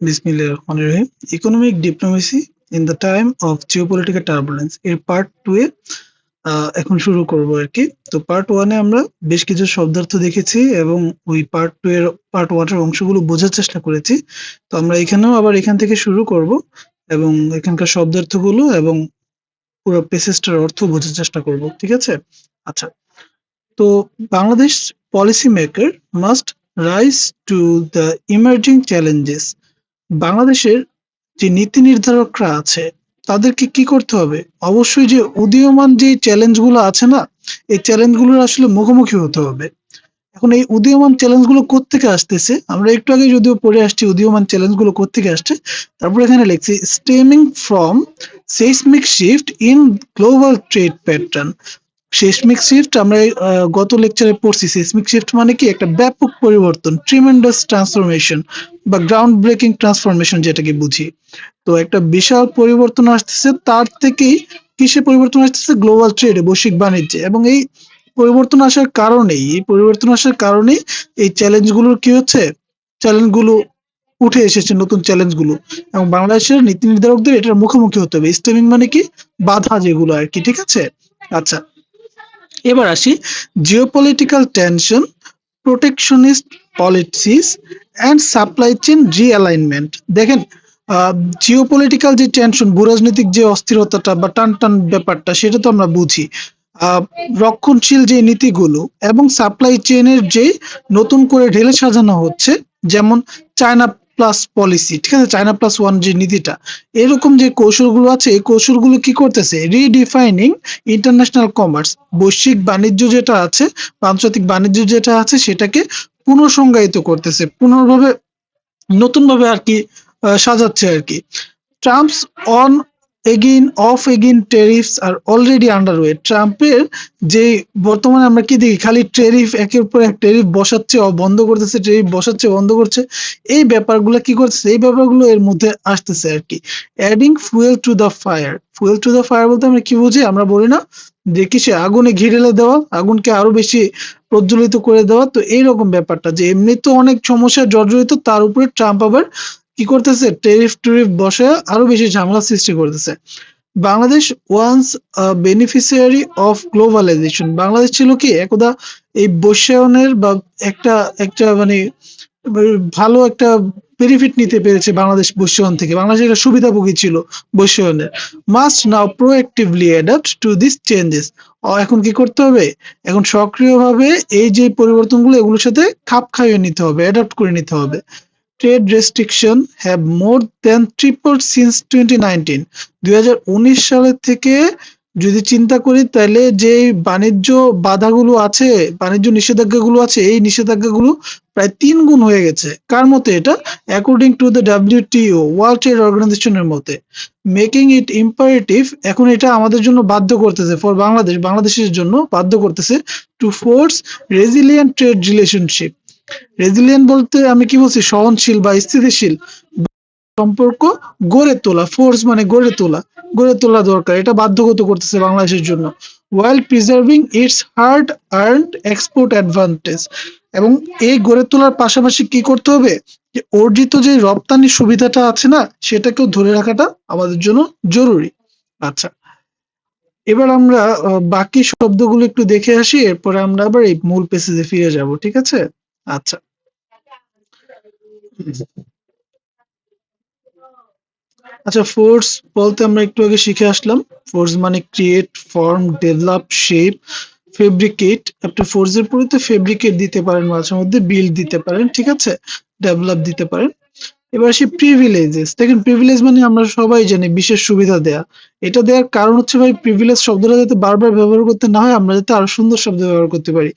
বিসমিল্লাহ রহমান রহিম। Economic diplomacy in the time of geopolitical turbulence এর পার্ট টু এ এখন শুরু করব আর কি। তো পার্ট ওয়ানে আমরা বেশ কিছু শব্দার্থ দেখেছি এবং ওই পার্ট টু এর পার্ট ওয়ানের অংশগুলো বোঝার চেষ্টা করেছি। তো আমরা এখানেও আবার এখান থেকে শুরু করব এবং এখানকার শব্দার্থগুলো এবং পুরো পেসেজটার অর্থ বোঝার চেষ্টা করব, ঠিক আছে? আচ্ছা। তো Bangladesh policy maker must rise to the emerging challenges বাংলাদেশের যে নীতি নির্ধারকরা আছে, তাদেরকে কি করতে হবে? অবশ্যই যে উদীয়মান যে চ্যালেঞ্জগুলো আছে না, এই চ্যালেঞ্জগুলোর আসলে মুখোমুখি হতে হবে। এখন এই উদীয়মান চ্যালেঞ্জগুলো কোত্থেকে আসতেছে? আমরা একটু আগে যদিও পড়ে আসছি উদীয়মান চ্যালেঞ্জগুলো কোত্থেকে আসছে, তারপর এখানে লিখছি stemming from সেismic shift in global trade pattern seismic shift আমরা গত লেকচারে পড়ছি। সেসমিক শিফট মানে কি? একটা ব্যাপক পরিবর্তন ট্রিমেন্ডাস ট্রান্সফরমেশন বা গ্রাউন্ড ব্রেকিং ট্রান্সফরমেশন যেটাকে বুঝি। তো একটা বিশাল পরিবর্তন আসতেছে, তার থেকেই কিসে পরিবর্তন আসতেছে? গ্লোবাল ট্রেডে বৈশ্বিক বাণিজ্যে। এবং এই পরিবর্তন আসার কারণেই, এই পরিবর্তন আসার কারণেই এই চ্যালেঞ্জগুলোর কি হচ্ছে? চ্যালেঞ্জগুলো উঠে এসেছে, নতুন চ্যালেঞ্জগুলো এবং বাংলাদেশের নীতি নির্ধারকদের এটার মুখোমুখি হতে হবে। স্টেমিং মানে কি? বাধা যেগুলো আর কি, ঠিক আছে? আচ্ছা এবার আসি geopolitical tension protectionist policies and supply chain realignment দেখেন জিওপলিটিক্যাল যে টেনশন ভূরাজনৈতিক যে অস্থিরতাটা বা টান টান ব্যাপারটা, সেটা তো আমরা বুঝি। রক্ষণশীল যে নীতিগুলো এবং সাপ্লাই চেনের যে নতুন করে ঢেলে সাজানো হচ্ছে, যেমন চায়না প্লাস পলিসি ঠিক আছে? চায়না প্লাস ওয়ান যে নীতিটা, এরকম যে কৌশলগুলো আছে, এই কৌশলগুলো কি করতেছে? রিডিফাইনিং ইন্টারন্যাশনাল কমার্স বৈশ্বিক বাণিজ্য যেটা আছে, আন্তর্জাতিক বাণিজ্য যেটা আছে, সেটাকে পুনঃসংজ্ঞায়িত করতেছে, পুনর্ভাবে নতুনভাবে আর কি সাজাচ্ছে আর কি। Trump's on again off again tariffs আর অলরেডি আন্ডারওয়ে ট্রাম্পের যে বর্তমানে আমরা কি দেখি, খালি টেরিফ একের পর এক টেরিফ বসাচ্ছে, বন্ধ করতেছে টেরিফ বসাচ্ছে, বন্ধ করছে, এই ব্যাপারগুলো কি করছে এই ব্যাপারগুলো এর মধ্যে আসতেছে আর কি। Adding fuel to the fire fuel to the fire বলতে আমরা কি বুঝি? আমরা বলি না যে কিসে আগুনে ঘি ঢেলে দেওয়া, আগুনকে আরও বেশি প্রজ্বলিত করে দেওয়া। তো এইরকম ব্যাপারটা যে এমনি তো অনেক সমস্যা জর্জরিত, তার উপরে ট্রাম্প আবার কি করতেছে? টেরিফ টুরিফ বসে আরও বেশি ঝামেলা সৃষ্টি করতেছে। Bangladesh once beneficiary of globalisation. Bangladesh ছিল কি একদা এই বৈশ্বায়নের বা একটা একটা মানে ভালো একটা বেনিফিট নিতে পেরেছে বাংলাদেশ বৈশ্বায়ন থেকে। বাংলাদেশ একটা সুবিধাভোগী ছিল বৈশ্বায়নের must now proactively adapt to this changes এখন কি করতে হবে? এখন সক্রিয়ভাবে এই যে পরিবর্তনগুলো, এগুলোর সাথে খাপ খাইয়ে নিতে হবে অ্যাডাপ্ট করে নিতে হবে। Trade restriction have more than triple since twenty nineteen দুই সালের থেকে যদি চিন্তা করি, তাহলে যে বাণিজ্য বাধাগুলো আছে, বাণিজ্য নিষেধাজ্ঞাগুলো আছে, এই নিষেধাজ্ঞাগুলো প্রায় তিন গুণ হয়ে গেছে। কার মতে এটা? According to the WTO world trade অর্গানাইজেশনের মতে। মেকিং ইট ইম্পারেটিভ এখন এটা আমাদের জন্য বাধ্য করতেছে ফর বাংলাদেশ বাংলাদেশের জন্য বাধ্য করতেছে to force resilient trade relationship resilient বলতে আমি কি বলছি, সহনশীল বা স্থিতিশীল। সম্পর্ক গড়ে তোলা ফোর্স মানে গড়ে তোলা। গড়ে তোলা দরকার, এটা বাধ্যগত করতেছে বাংলাদেশের জন্য। While preserving its hard earned export advantage এবং এই গড়ে তোলার পাশাপাশি কি করতে হবে? যে অর্জিত যে রপ্তানি সুবিধাটা আছে না, সেটাকেও ধরে রাখাটা আমাদের জন্য জরুরি। আচ্ছা এবার আমরা বাকি শব্দগুলো একটু দেখে আসি, এরপরে আমরা আবার এই মূল পেসেজে ফিরে যাব, ঠিক আছে? আচ্ছা। আচ্ছা ফোর্স বলতে আমরা একটু আগে শিখে আসলাম। ফোর্স মানে create form develop shape fabricate আপনি ফোর্সের পরে তো ফেব্রিকেট দিতে পারেন, মাঝে মধ্যে বিল্ড দিতে পারেন, ঠিক আছে? ডেভেলপ দিতে পারেন। এবার আসি প্রিভিলেজেস দেখেন প্রিভিলেজ মানে আমরা সবাই জানি বিশেষ সুবিধা দেয়া। এটা দেওয়ার কারণ হচ্ছে ভাই প্রিভিলেজ শব্দটা যাতে বারবার ব্যবহার করতে না হয়, আমরা যাতে আরও সুন্দর শব্দ ব্যবহার করতে পারি।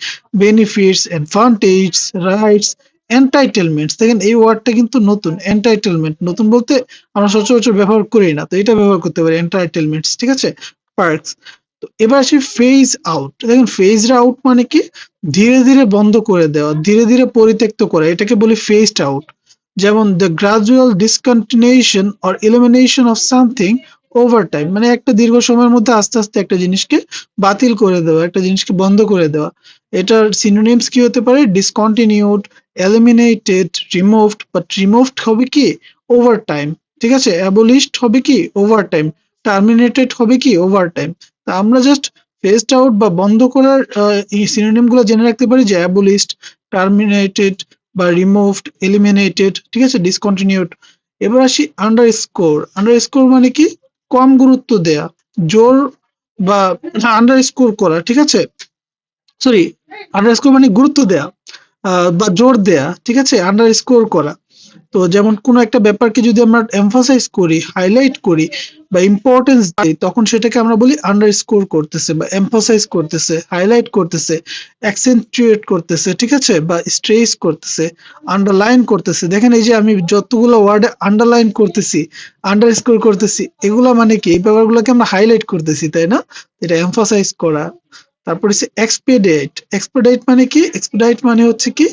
বেনিফিটস অ্যাডভান্টেজ রাইটস এন্টাইটেলমেন্টস দেখেন এই ওয়ার্ডটা কিন্তু নতুন এন্টাইটেলমেন্ট নতুন বলতে আমরা সচরাচর ব্যবহার করি না, তো এটা ব্যবহার করতে পারি এন্টাইটেলমেন্টস ঠিক আছে? পার্কস তো এবার আসি ফেজ আউট দেখেন ফেজ আউট মানে কি? ধীরে ধীরে বন্ধ করে দেওয়া, ধীরে ধীরে পরিত্যক্ত করা, এটাকে বলি ফেজড আউট যেমন the gradual discontinuation or elimination of something over time মানে একটা দীর্ঘ সময়ের মধ্যে আস্তে আস্তে একটা জিনিসকে বাতিল করে দেওয়া, একটা জিনিসকে বন্ধ করে দেওয়া। এটার সিনোনিমস কি হতে পারে? Discontinued eliminated removed but removed হবে কি? ওভার টাইম ঠিক আছে? অ্যাবলিশড হবে কি? ওভার টাইম টার্মিনেটেড হবে কি? ওভার টাইম তা আমরা জাস্ট ফেসড আউট বা বন্ধ করার সিনোনিমগুলো জেনে রাখতে পারি যে অ্যাবলিশড টার্মিনেটেড বা রিমুভড এলিমিনেটেড ঠিক আছে ডিসকন্টিনিউড এবার আসি আন্ডার স্কোর আন্ডার স্কোর মানে কি? কম গুরুত্ব দেয়া, জোর বা আন্ডার স্কোর করা, ঠিক আছে? সরি আন্ডার স্কোর মানে গুরুত্ব দেয়া বা জোর দেয়া, ঠিক আছে? আন্ডার স্কোর করা। তো যেমন কোনো একটা ব্যাপারকে যদি আমরা এমফাসাইজ করি হাইলাইট করি বা ইম্পর্টেন্স দিই, তখন সেটাকে আমরা বলি আন্ডার স্কোর করতেছে বা এমফাসাইজ করতেছে হাইলাইট করতেছে অ্যাকসেন্টুয়েট করতেছে, ঠিক আছে? বা স্ট্রেস করতেছে আন্ডারলাইন করতেছে। দেখেন এই যে আমি যতগুলো ওয়ার্ডে আন্ডারলাইন করতেছি আন্ডার স্কোর করতেছি, এগুলো মানে কি? এই ব্যাপারগুলোকে আমরা হাইলাইট করতেছি, তাই না? এটা এমফাসাইজ করা। তারপর হচ্ছে এক্সপেডাইট এক্সপেডাইট মানে কি? এক্সপেডাইট মানে হচ্ছে কি?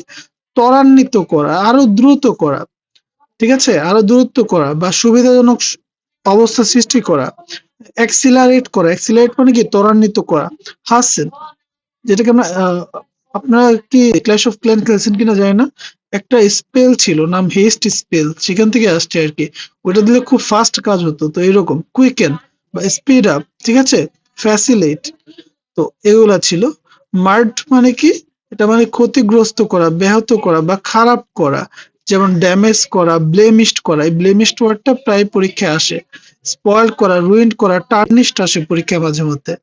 ত্বরান্বিত করা, আরও দ্রুত করা। ঠিক আছে? আরও দূরত্ব করা বা সুবিধাজনক অবস্থা সৃষ্টি করা অ্যাক্সিলারেট করা অ্যাক্সিলারেট মানে কি? ত্বরান্বিত করা। হাসেন যেটাকে আমরা আপনারা কি ক্ল্যাশ অফ ক্ল্যান খেলছেন কিনা জানি না? একটা স্পেল ছিল, নাম হেস্ট স্পেল সেখান থেকে আসছে আর কি। ওইটা দিলে খুব ফাস্ট কাজ হতো, তো এরকম কুইকেন বা স্পিড আপ ঠিক আছে? ফ্যাসিলেট তো এগুলা ছিল। মার্ড মানে কি? এটা মানে ক্ষতিগ্রস্ত করা, ব্যাহত করা বা খারাপ করা। যেমন ড্যামেজ করা ব্লেমিস্ট করা, এই ব্লেমিস্ট ওয়ার্ডটা প্রায় পরীক্ষায় আসে। স্পয়েল করা রুইন্ড করা টার্নিস্ট আসে পরীক্ষায় মাঝে মধ্যে।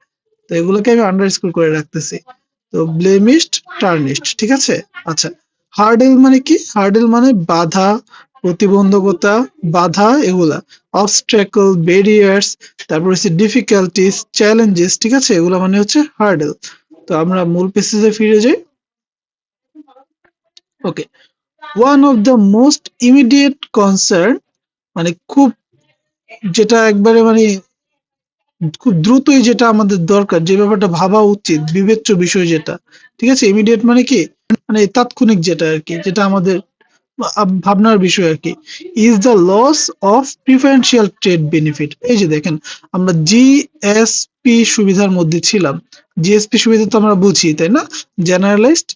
তো এগুলোকে আমি আন্ডার স্কোর করে রাখতেছি। তো ব্লেমিস্ট টার্নিস্ট ঠিক আছে? আচ্ছা হার্ডেল মানে কি? হার্ডেল মানে বাধা, প্রতিবন্ধকতা, বাধা এগুলা। অবস্ট্রাকল ব্যারিয়ার্স তারপর হচ্ছে ডিফিকাল্টিস চ্যালেঞ্জেস ঠিক আছে? এগুলো মানে হচ্ছে হার্ডেল তো আমরা মূল পেসেজে ফিরে যাই। Okay one of the most immediate concern মানে খুব যেটা একবারে মানে খুব দ্রুতই যেটা আমাদের দরকার, যে ব্যাপারটা ভাবা উচিত, বিবেচ্য বিষয় যেটা, ঠিক আছে? ইমিডিয়েট মানে কি? মানে তাৎক্ষণিক যেটা আর কি, যেটা আমাদের ভাবনার বিষয় আর কি। Is the loss of preferential trade benefit এই যে দেখেন, আমরা জিএসপি সুবিধার মধ্যে ছিলাম। জিএসপি সুবিধা তো আমরা বুঝি, তাই না? জেনারেলাইজড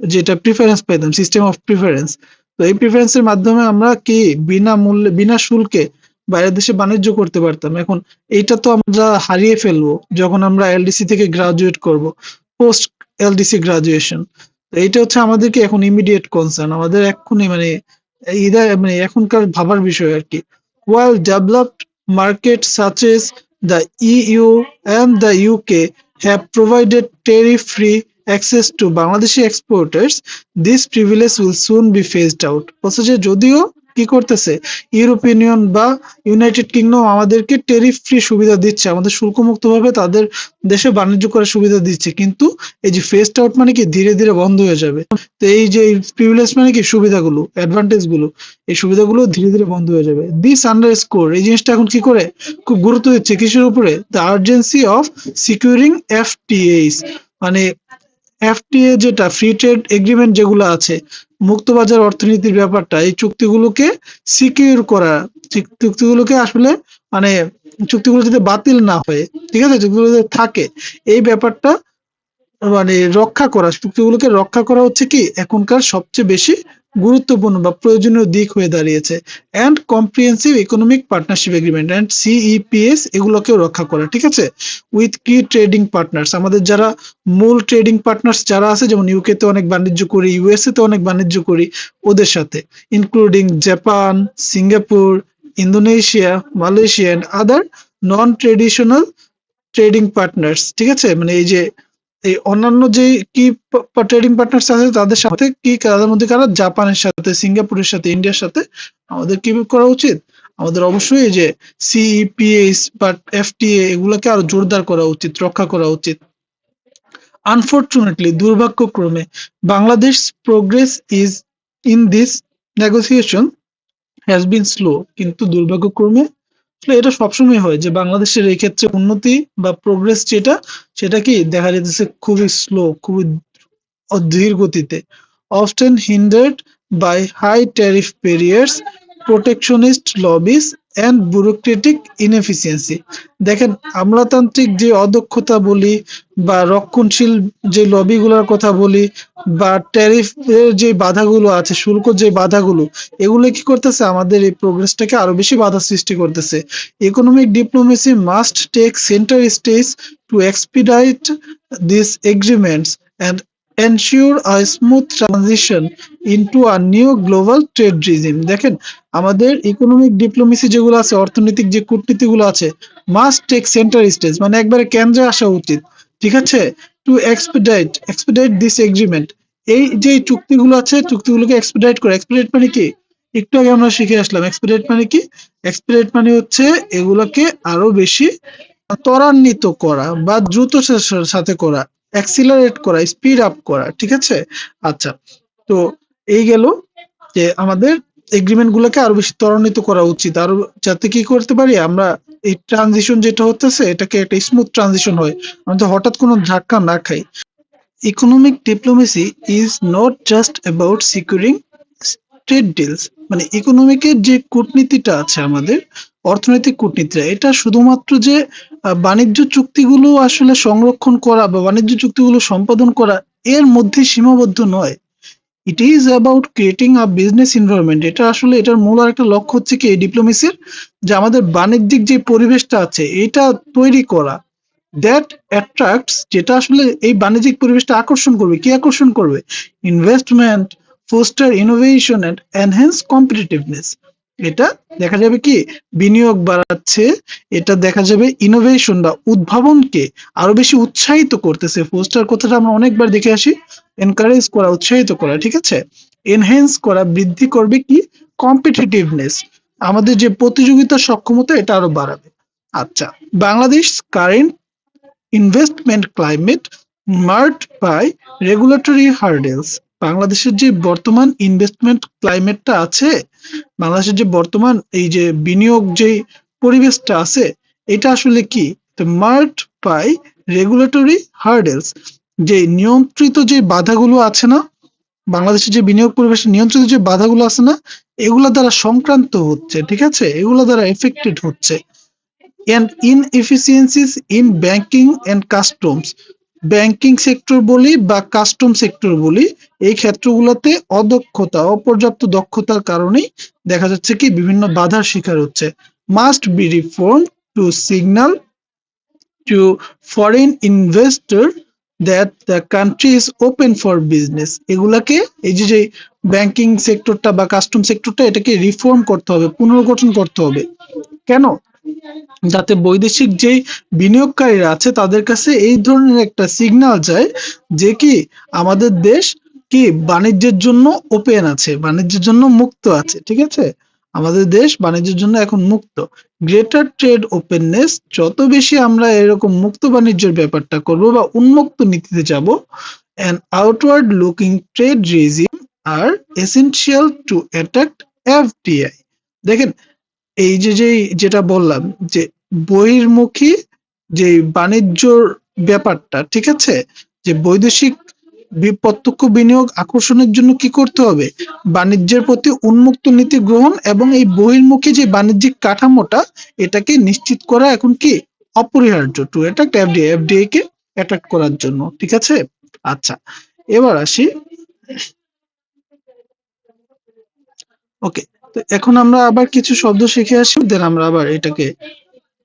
যেটা প্রিফারেন্স পাইতাম সিস্টেম অফ প্রিফারেন্স তো এই প্রিফারেন্সের মাধ্যমে আমরা কি বিনা মূল্যে, বিনা শুল্কে বাইরের দেশে বাণিজ্য করতে পারতাম? এখন এইটা তো আমরা হারিয়ে ফেলব যখন আমরা এলডিসি থেকে গ্রাজুয়েট করব পোস্ট এলডিসি গ্রাজুয়েশন তো এইটা হচ্ছে আমাদেরকে এখন ইমিডিয়েট কনসার্ন আমাদের এক্ষুনি মানে ইদা মানে এখনকার ভাবার বিষয় আর কি। While developed market such as the EU and the UK have provided tariff free access to Bangladeshi exporters this privilege will soon be phased out বলছে যে যদিও কি করতেছে? ইউরোপিয়ান ইউনিয়ন বা ইউনাইটেড কিংডম আমাদেরকে টেরিফ ফ্রি সুবিধা দিচ্ছে, আমাদের শুল্কমুক্ত ভাবে তাদের দেশে বাণিজ্য করার সুবিধা দিচ্ছে, কিন্তু এই যে ফেস্ট আউট মানে কি? ধীরে ধীরে বন্ধ হয়ে যাবে। তো এই যে প্রিভিলেজ মানে কি? সুবিধাগুলো অ্যাডভান্টেজগুলো এই সুবিধাগুলো ধীরে ধীরে বন্ধ হয়ে যাবে। দিস আন্ডার স্কোর এই জিনিসটা এখন কি করে? খুব গুরুত্ব দিচ্ছে কিসের উপরে? The urgency of securing FTAs মানে এফটিএ যেটা ফ্রি ট্রেড এগ্রিমেন্ট যেগুলো আছে, মুক্তবাজার অর্থনীতির ব্যাপারটা, এই চুক্তিগুলোকে সিকিউর করা, চুক- চুক্তিগুলোকে আসলে মানে চুক্তিগুলো যাতে বাতিল না হয়ে, ঠিক আছে, চুক্তিগুলো যাতে থাকে, এই ব্যাপারটা মানে রক্ষা করা, চুক্তিগুলোকে রক্ষা করা হচ্ছে কি? এখনকার সবচেয়ে বেশি গুরুত্বপূর্ণ বা প্রয়োজনীয় দিক হয়ে দাঁড়িয়েছে। And comprehensive economic partnership agreement and CEPS এগুলোকেও রক্ষা করা, ঠিক আছে? উইথ কি ট্রেডিং পার্টনার্স আমাদের যারা মূল ট্রেডিং পার্টনার্স যারা আছে, যেমন ইউকে তে অনেক বাণিজ্য করি ইউএসএ তে অনেক বাণিজ্য করি, ওদের সাথে including Japan Singapore Indonesia Malaysia and other non traditional trading partners ঠিক আছে? মানে এই যে এই অন্যান্য যে কি ট্রেডিং পার্টনার্স আছে তাদের সাথে কি তাদের মধ্যে কারা? জাপানের সাথে, সিঙ্গাপুরের সাথে, ইন্ডিয়ার সাথে আমাদের কি করা উচিত। আমাদের অবশ্যই যে সিইপিএস বা এফটিএ এগুলোকে আরও জোরদার করা উচিত, রক্ষা করা উচিত। Unfortunately দুর্ভাগ্যক্রমে Bangladesh progress is in this negotiation has been slow কিন্তু দুর্ভাগ্যক্রমে এটা সবসময় হয় যে বাংলাদেশের এই ক্ষেত্রে উন্নতি বা প্রোগ্রেস যেটা, সেটা কি দেখা যেতেছে খুবই স্লো খুবই ধীর গতিতে। Often hindered by high tariff barriers protectionist lobbies and bureaucratic inefficiency দেখেন, আমলাতান্ত্রিক যে অদক্ষতা বলি বা রক্ষণশীল যে লবিগুলোর কথা বলি বা ট্যারিফের যে বাধাগুলো আছে, শুল্ক যে বাধাগুলো, এগুলো কি করতেছে? আমাদের এই প্রোগ্রেসটাকে আরও বেশি বাধা সৃষ্টি করতেছে। Economic diplomacy must take centre stage to expedite this agreements and ensure a smooth transition into a new global trade regime. দেখেন আমাদের ইকোনমিক ডিপ্লোমেসি যেগুলো আছে, অর্থনৈতিক যে কূটনীতিগুলো আছে মাস্ট টেক সেন্টার স্টেজ মানে একবারে কেন্দ্রে আসা উচিত। ঠিক আছে? To expedite expedite this agreement এই যে চুক্তিগুলো আছে, চুক্তিগুলোকে এক্সপিডাইট করে। এক্সপিডাইট মানে কি? একটু আগে আমরা শিখে আসলাম। এক্সপিডাইট মানে কি? এক্সপিডাইট মানে হচ্ছে এগুলোকে আরও বেশি ত্বরান্বিত করা বা দ্রুত সাথে করা অ্যাক্সিলারেট করা স্পিড আপ করা। ঠিক আছে? আচ্ছা তো এই গেল যে আমাদের এগ্রিমেন্ট গুলোকে আরও বেশি ত্বরান্বিত করা উচিত। আরও যাতে কি করতে পারি, আমরা এই ট্রানজিশন যেটা হতেছে এটাকে একটা স্মুথ ট্রানজিশন হয়। আমাদের হঠাৎ কোনো ধাক্কা না খাই। Economic diplomacy is not just about securing trade deals মানে ইকোনমিকের যে কূটনীতিটা আছে আমাদের, অর্থনৈতিক কূটনীতিটা, এটা শুধুমাত্র যে বাণিজ্য চুক্তিগুলো আসলে সংরক্ষণ করা বা বাণিজ্য চুক্তিগুলো সম্পাদন করা, এর মধ্যে সীমাবদ্ধ নয়। It is about creating a business environment এটা আসলে এটার মূল একটা লক্ষ্য হচ্ছে কি, এই ডিপ্লোমেসির যে আমাদের বাণিজ্যিক যে পরিবেশটা আছে, এটা তৈরি করা। দ্যাট অ্যাট্রাক্টস যেটা আসলে এই বাণিজ্যিক পরিবেশটা আকর্ষণ করবে। কি আকর্ষণ করবে? Investment foster innovation and enhance competitiveness এটা দেখা যাবে কি? বিনিয়োগ বাড়াচ্ছে, এটা দেখা যাবে ইনোভেশন বা উদ্ভাবনকে আরও বেশি উৎসাহিত করতেছে। ফোস্টার কথাটা আমরা অনেকবার দেখে আসি। এনকারেজ করা, উৎসাহিত করা, ঠিক আছে? এনহ্যান্স করা বৃদ্ধি করবে কি? কম্পিটিটিভনেস আমাদের যে প্রতিযোগিতা সক্ষমতা, এটা আরও বাড়াবে। আচ্ছা Bangladesh current investment climate marred by regulatory hurdles বাংলাদেশের যে বর্তমান ইনভেস্টমেন্ট ক্লাইমেটটা আছে, বাংলাদেশের যে বর্তমান এই যে বিনিয়োগ যে পরিবেশটা আছে, এটা আসলে কি? মার্ট বাই রেগুলেটরি হার্ডেলস যে নিয়ন্ত্রিত যে বাধাগুলো আছে না, বাংলাদেশের যে বিনিয়োগ পরিবেশে নিয়ন্ত্রিত যে বাধাগুলো আছে না, এগুলো দ্বারা সংক্রান্ত হচ্ছে, ঠিক আছে? এগুলো দ্বারা এফেক্টেড হচ্ছে। And inefficiencies in banking and customs. Banking sector বলি বা কাস্টম সেক্টর বলি, এই ক্ষেত্রগুলোতে অদক্ষতা, অপর্যাপ্ত দক্ষতার কারণেই দেখা যাচ্ছে কি বিভিন্ন বাধার শিকার হচ্ছে। Must be reform to signal to foreign investor that the country is open for business এগুলাকে এই যে যে ব্যাংকিং সেক্টরটা বা কাস্টম সেক্টরটা, এটাকে রিফর্ম করতে হবে, পুনর্গঠন করতে হবে। কেন? যাতে বৈদেশিক যেই বিনিয়োগকারীরা আছে তাদের কাছে এই ধরনের একটা সিগন্যাল যায় যে কি আমাদের দেশ কি বাণিজ্যের জন্য ওপেন আছে, বাণিজ্যের জন্য মুক্ত আছে, ঠিক আছে? আমাদের দেশ বাণিজ্যের জন্য এখন মুক্ত। গ্রেটার ট্রেড ওপেননেস যত বেশি আমরা এরকম মুক্ত বাণিজ্যের ব্যাপারটা করব বা উন্মুক্ত নীতিতে যাব and outward looking trade regime are essential to attract FDI দেখেন এই যে যে, যেটা বললাম যে, বহির্মুখী যে বাণিজ্যর ব্যাপারটা, ঠিক আছে? যে বৈদেশিক প্রত্যক্ষ বিনিয়োগ আকর্ষণের জন্য কি করতে হবে? বাণিজ্যের প্রতি উন্মুক্ত নীতি গ্রহণ এবং এই বহির্মুখী যে বাণিজ্যিক কাঠামোটা, এটাকে নিশ্চিত করা এখন কি? অপরিহার্য টু অ্যাট্রাক্ট এফডিআই এফডিআই কে অ্যাট্রাক্ট করার জন্য, ঠিক আছে? আচ্ছা এবার আসি। ওকে তো এখন আমরা আবার কিছু শব্দ শিখে আসি, দেন আমরা আবার এটাকে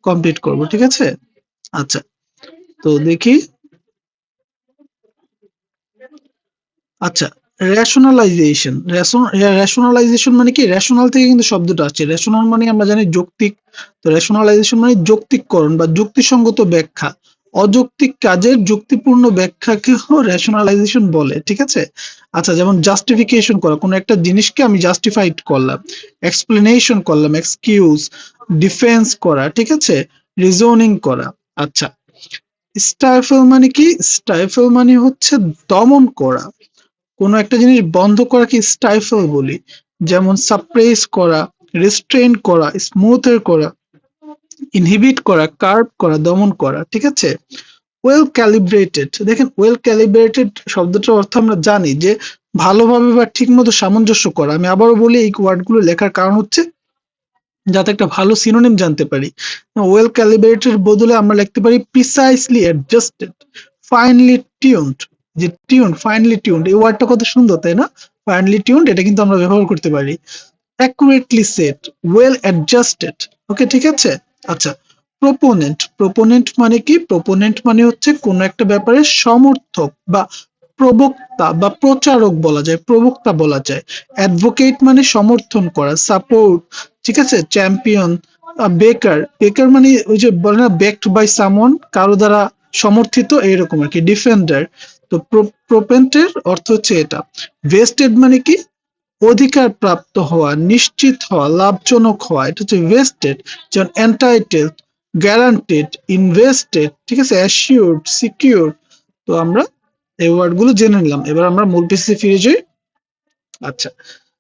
কমপ্লিট করব, ঠিক আছে? আচ্ছা তো দেখি। আচ্ছা রেশনালাইজেশন রেশনালাইজেশন মানে কি? রেশনাল থেকে কিন্তু শব্দটা আসছে। রেশনাল মানে আমরা জানি যৌক্তিক, তো রেশনালাইজেশন মানে যৌক্তিককরণ বা যুক্তিসঙ্গত ব্যাখ্যা। অযৌক্তিক কাজের যুক্তিপূর্ণ ব্যাখ্যাকেও রেশনালাইজেশন বলে, ঠিক আছে? আচ্ছা যেমন জাস্টিফিকেশন করা, কোনো একটা জিনিসকে আমি জাস্টিফাইড করলাম এক্সপ্লেনেশন করলাম এক্সকিউজ ডিফেন্স করা, ঠিক আছে? রিজনিং করা আচ্ছা। স্টাইফেল মানে কি? স্টাইফেল মানে হচ্ছে দমন করা। কোনো একটা জিনিস বন্ধ করাকে স্টাইফেল বলি, যেমন সাপ্রেস করা রেস্ট্রেন করা স্মুথের করা ইনহিবিট করা কার্ভ করা, দমন করা, ঠিক আছে? ওয়েল ক্যালিব্রেটেড দেখেন ওয়েল ক্যালিব্রেটেড শব্দটার অর্থ আমরা জানি যে ভালোভাবে বা ঠিকমতো সামঞ্জস্য করা। আমি আবারও বলি, এই ওয়ার্ডগুলো লেখার কারণ হচ্ছে যাতে একটা ভালো সিনোনিম জানতে পারি। ওয়েল ক্যালিব্রেটেড বদলে আমরা লিখতে পারি প্রিসাইসলি অ্যাডজাস্টেড ফাইনলি টিউনড যে টিউন ফাইনলি টিউনড এই ওয়ার্ডটা কত সুন্দর, তাই না? ফাইনলি টিউনড এটা কিন্তু আমরা ব্যবহার করতে পারি। Accurately set well adjusted okay ঠিক আছে? আচ্ছা প্রোপোনেন্ট প্রোপোনেন্ট মানে কি? প্রোপোনেন্ট মানে হচ্ছে কোন একটা ব্যাপারে সমর্থক বা প্রবক্তা বা প্রচারক বলা যায়, প্রবক্তা বলা যায়। অ্যাডভোকেট মানে সমর্থন করা সাপোর্ট ঠিক আছে? চ্যাম্পিয়ন বেকার বেকার মানে ওই যে বলে না বেকড বাই সামন কারও দ্বারা সমর্থিত, এইরকম আর কি ডিফেন্ডার তো প্রোপেন্টের অর্থ হচ্ছে এটা। ভেস্টেড মানে কি? অধিকার প্রাপ্ত হওয়া, নিশ্চিত হওয়া, লাভজনক হওয়া, এটা হচ্ছে ভেস্টেড যেমন এন্টাইটেল গ্যারান্টেড ইনভেস্টেড ঠিক আছে অ্যাসিওর্ড সিকিউর তো আমরা এই ওয়ার্ডগুলো জেনে নিলাম। এবার আমরা মূল পিসে ফিরে যাই। আচ্ছা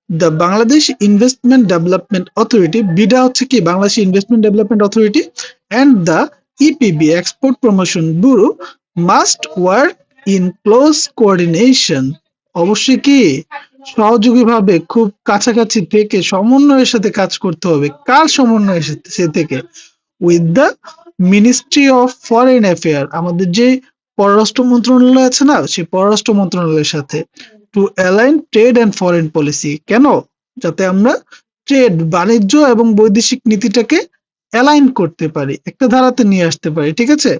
the Bangladesh investment development authority BIDA হচ্ছে কি? Bangladesh investment development authority and the EPB export promotion bureau must work in close coordination অবশ্যই কি? সহযোগীভাবে খুব কাছাকাছি থেকে সমন্বয়ের সাথে কাজ করতে হবে। কার সমন্বয়ের সে থেকে? With the ministry of foreign affair আমাদের যে পররাষ্ট্র মন্ত্রণালয় আছে না, সেই পররাষ্ট্র মন্ত্রণালয়ের সাথে। To align trade and foreign policy কেন? যাতে আমরা ট্রেড বাণিজ্য এবং বৈদেশিক নীতিটাকে অ্যালাইন করতে পারি, একটা ধারাতে নিয়ে আসতে পারি, ঠিক আছে?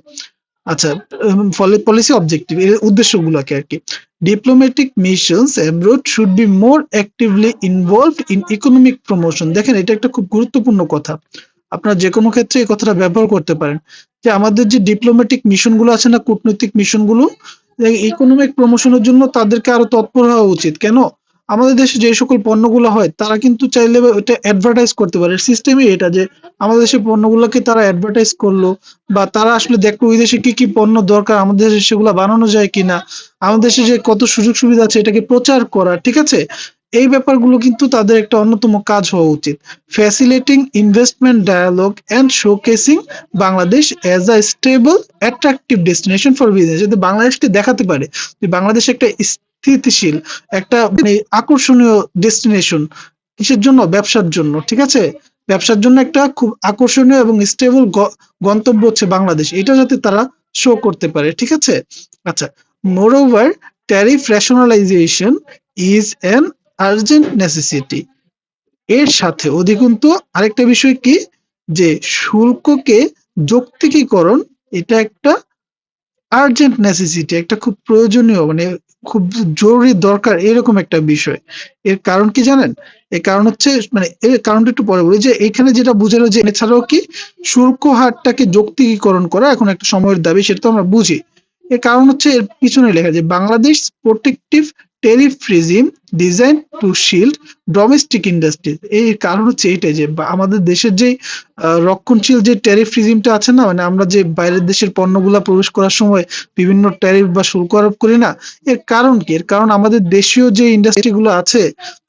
আচ্ছা ফলে পলিসি অবজেক্টিভ এর উদ্দেশ্যগুলোকে আর কি। Diplomatic missions abroad should be more actively involved in economic promotion দেখেন, এটা একটা খুব গুরুত্বপূর্ণ কথা। আপনারা যে কোনো ক্ষেত্রে এই কথাটা ব্যবহার করতে পারেন। যে আমাদের যে ডিপ্লোম্যাটিক মিশনগুলো আছে না, কূটনৈতিক মিশনগুলো ইকোনমিক প্রমোশনের জন্য তাদেরকে আরও তৎপর হওয়া উচিত। কেন? আমাদের দেশে যে সকল পণ্যগুলো হয়, তারা কিন্তু চাইলে ওটা অ্যাডভার্টাইজ করতে পারে। সিস্টেমই এটা যে আমাদের দেশের পণ্যগুলোকে তারা অ্যাডভার্টাইজ করল বা তারা আসলে দেখল ওই দেশে কি কি পণ্য দরকার, আমাদের দেশে সেগুলো বানানো যায় কিনা, আমাদের দেশে যে কত সুযোগ সুবিধা আছে এটাকে প্রচার করা, ঠিক আছে? এই ব্যাপারগুলো কিন্তু তাদের একটা অন্যতম কাজ হওয়া উচিত। Facilitating investment dialogue and showcasing Bangladesh as a stable attractive destination for business যাতে বাংলাদেশকে দেখাতে পারে যে বাংলাদেশ একটা স্থিতিশীল, একটা মানে আকর্ষণীয় ডেস্টিনেশন কিসের জন্য? ব্যবসার জন্য, ঠিক আছে? ব্যবসার জন্য একটা খুব আকর্ষণীয় এবং স্টেবল গন্তব্য হচ্ছে বাংলাদেশ। এটা যাতে তারা শো করতে পারে, ঠিক আছে? আচ্ছা moreover tariff rationalisation is an urgent necessity এর সাথে অধিকন্তু আরেকটা বিষয় কি? যে শুল্ককে যৌক্তিকীকরণ, এটা একটা আর্জেন্ট নেসেসিটি একটা খুব প্রয়োজনীয় মানে খুব জরুরি দরকার এরকম একটা বিষয়। এর কারণ কি জানেন? এর কারণ হচ্ছে মানে এর কারণটা একটু পরে বলি যে, এখানে যেটা বোঝানো যে, এছাড়াও কি শুল্ক হারটাকে যৌক্তিকীকরণ করা এখন একটা সময়ের দাবি, সেটা তো আমরা বুঝি। এর কারণ হচ্ছে এর পিছনে লেখা যে, Bangladesh protective tariff regime design to shield domestic industries. এই কারণ হচ্ছে এইটাই যে আমাদের দেশের যে রক্ষণশীল যে ট্যারিফ রিজিমটা আছে না মানে আমরা যে বাইরের দেশের পণ্যগুলো প্রবেশ করার সময় বিভিন্ন ট্যারিফ বা শুল্ক আরোপ করি না, এর কারণ কি? এর কারণ আমাদের দেশীয় যে ইন্ডাস্ট্রিগুলো আছে,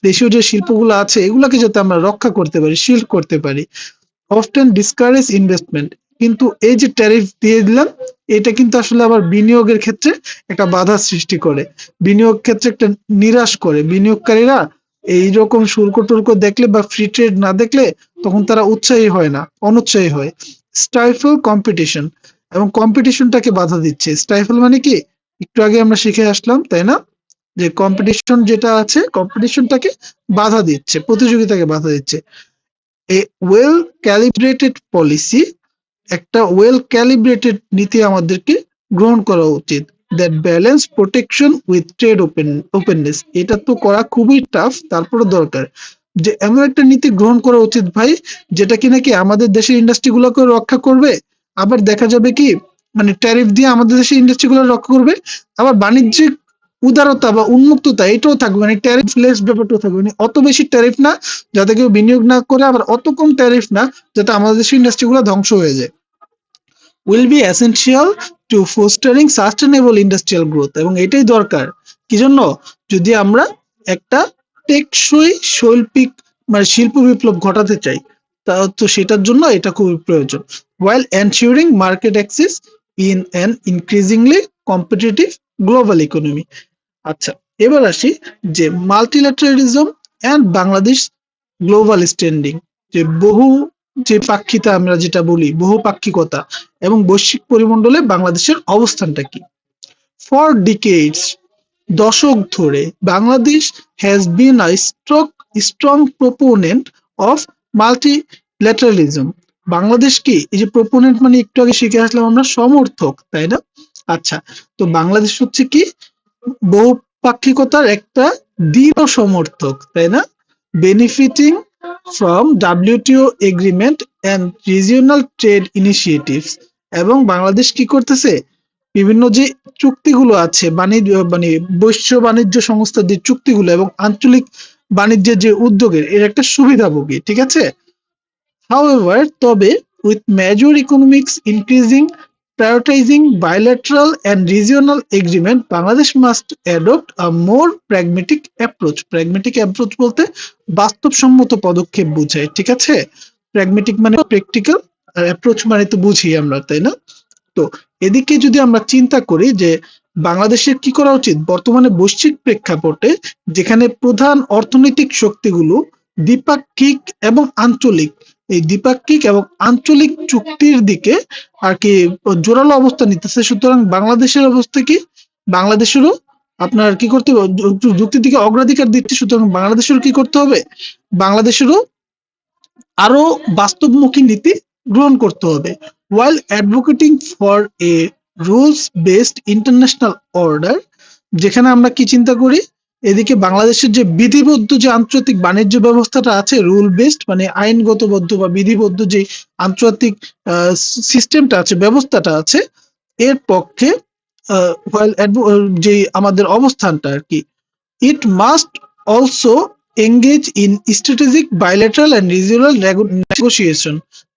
দেশীয় যে শিল্পগুলো আছে, এগুলাকে যাতে আমরা রক্ষা করতে পারি, শিল্ড করতে পারি। অফটেন ডিসকারেজ ইনভেস্টমেন্ট কিন্তু এই যে ট্যারিফ দিয়ে দিলাম, এটা কিন্তু আসলে আবার বিনিয়োগের ক্ষেত্রে একটা বাধা সৃষ্টি করে। বিনিয়োগ ক্ষেত্রে একটা নিরাশ করে। বিনিয়োগকারীরা এইরকম শুল্ক টুল্ক দেখলে বা ফ্রি ট্রেড না দেখলে তখন তারা উৎসাহী হয় না, অনুৎসাহী হয়। স্টাইফেল কম্পিটিশন এবং কম্পিটিশনটাকে বাধা দিচ্ছে। স্টাইফেল মানে কি? একটু আগে আমরা শিখে আসলাম, তাই না? যে কম্পিটিশন যেটা আছে কম্পিটিশনটাকে বাধা দিচ্ছে, প্রতিযোগিতাকে বাধা দিচ্ছে। এ ওয়েল ক্যালিব্রেটেড পলিসি একটা ওয়েল ক্যালিব্রেটেড নীতি আমাদেরকে গ্রহণ করা উচিত। That balance protection with trade open openness এটা তো করা খুবই টাফ তারপরে দরকার। যে এমন একটা নীতি গ্রহণ করা উচিত ভাই, যেটা কি নাকি আমাদের দেশের ইন্ডাস্ট্রি গুলোকে রক্ষা করবে? আবার দেখা যাবে কি মানে ট্যারিফ দিয়ে আমাদের দেশের ইন্ডাস্ট্রি গুলো রক্ষা করবে? আবার বাণিজ্যিক উদারতা বা উন্মুক্ততা, এটাও থাকবে মানে ট্যারিফ লেস ব্যাপারটাও থাকবে। মানে অত বেশি ট্যারিফ না, যাতে কেউ বিনিয়োগ না করে, আবার অত কম ট্যারিফ না, যাতে আমাদের দেশের ইন্ডাস্ট্রি গুলো ধ্বংস হয়ে যায়। Will be essential to fostering sustainable industrial growth এবং এটাই দরকার। কি জন্য যদি আমরা একটা টেকসই, শৈল্পিক মানে শিল্প বিপ্লব ঘটাতে চাই, তা তো সেটার জন্য এটা খুবই প্রয়োজন। While ensuring market access in an increasingly competitive global economy আচ্ছা এবার আসি যে multilateralism and Bangladesh global standing যে বহু, যে পাক্ষিতা আমরা যেটা বলি, বহুপাক্ষিকতা এবং বৈশ্বিক পরিমণ্ডলে বাংলাদেশের অবস্থানটা কি? ফর ডিকেডস দশক ধরে Bangladesh has been a struck strong proponent of multilateralism Bangladesh কি? এই যে প্রপোনেন্ট মানে একটু আগে শিখে আসলাম আমরা, সমর্থক, তাই না? আচ্ছা তো বাংলাদেশ হচ্ছে কি? বহুপাক্ষিকতার একটা দৃঢ় সমর্থক তাই না? Benefiting from WTO agreement and regional trade initiatives এবং বাংলাদেশ কি করতেছে? বিভিন্ন যে চুক্তিগুলো আছে বাণিজ্য মানে বৈশ্ব বাণিজ্য সংস্থার যে চুক্তিগুলো এবং আঞ্চলিক বাণিজ্যের যে উদ্যোগের এর একটা সুবিধাভোগী ঠিক আছে? However, তবে with major economics increasing, prioritizing bilateral and regional agreement, Bangladesh must adopt a more pragmatic approach. Pragmatic approach বলতে বাস্তবসম্মত পদক্ষেপ বোঝায় ঠিক আছে? প্র্যাগমেটিক মানে প্র্যাকটিক্যাল আর অ্যাপ্রোচ মানে তো বুঝি আমরা তাই না? তো এদিকে যদি আমরা চিন্তা করি যে বাংলাদেশের কি করা উচিত? বর্তমানে বৈশ্বিক প্রেক্ষাপটে যেখানে প্রধান অর্থনৈতিক শক্তিগুলো দ্বিপাক্ষিক এবং আঞ্চলিক এই দ্বিপাক্ষিক এবং আঞ্চলিক চুক্তির দিকে আর কি জোরালো অবস্থান নিতেছে। সুতরাং বাংলাদেশের অবস্থা কি? বাংলাদেশেরও আপনার কি করতে হবে? যুক্তির দিকে অগ্রাধিকার দিচ্ছে। সুতরাং বাংলাদেশেরও কি করতে হবে? বাংলাদেশেরও আরও বাস্তবমুখী নীতি গ্রহণ করতে হবে। While advocating for a rules based international order যেখানে আমরা কি চিন্তা করি? এদিকে বাংলাদেশের যে বিধিবদ্ধ যে আন্তর্জাতিক বাণিজ্য ব্যবস্থাটা আছে রুল বেসড মানে আইনগতবদ্ধ বা বিধিবদ্ধ যে আন্তর্জাতিক সিস্টেমটা আছে, ব্যবস্থাটা আছে, এর পক্ষে যে আমাদের অবস্থানটা আর কি it must also engage in strategic bilateral and regional negotiation.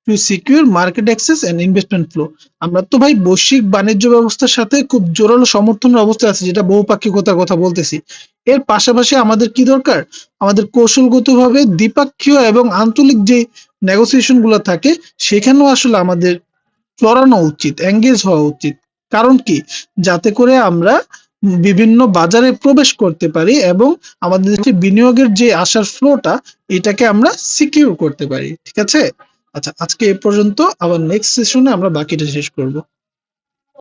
To secure market access and investment flow. আমরা তো ভাই বৈশ্বিক বাণিজ্য ব্যবস্থার সাথে খুব জোরালো সমর্থনের অবস্থায় আছে, যেটা বহুপাক্ষিকতার কথা বলতেছি। এর পাশাপাশি আমাদের কি দরকার? আমাদের কৌশলগতভাবে দ্বিপাক্ষীয় এবং আঞ্চলিক যে নেগোসিয়েশনগুলো থাকে, সেখানেও আসলে আমাদের চড়ানো উচিত এঙ্গেজ হওয়া উচিত। কারণ কি? যাতে করে আমরা বিভিন্ন বাজারে প্রবেশ করতে পারি এবং আমাদের যে বিনিয়োগের যে আসার ফ্লোটা এটাকে আমরা সিকিউর করতে পারি। ঠিক আছে? আচ্ছা আজকে এ পর্যন্ত আবার নেক্সট সেশনে আমরা বাকিটা শেষ করব।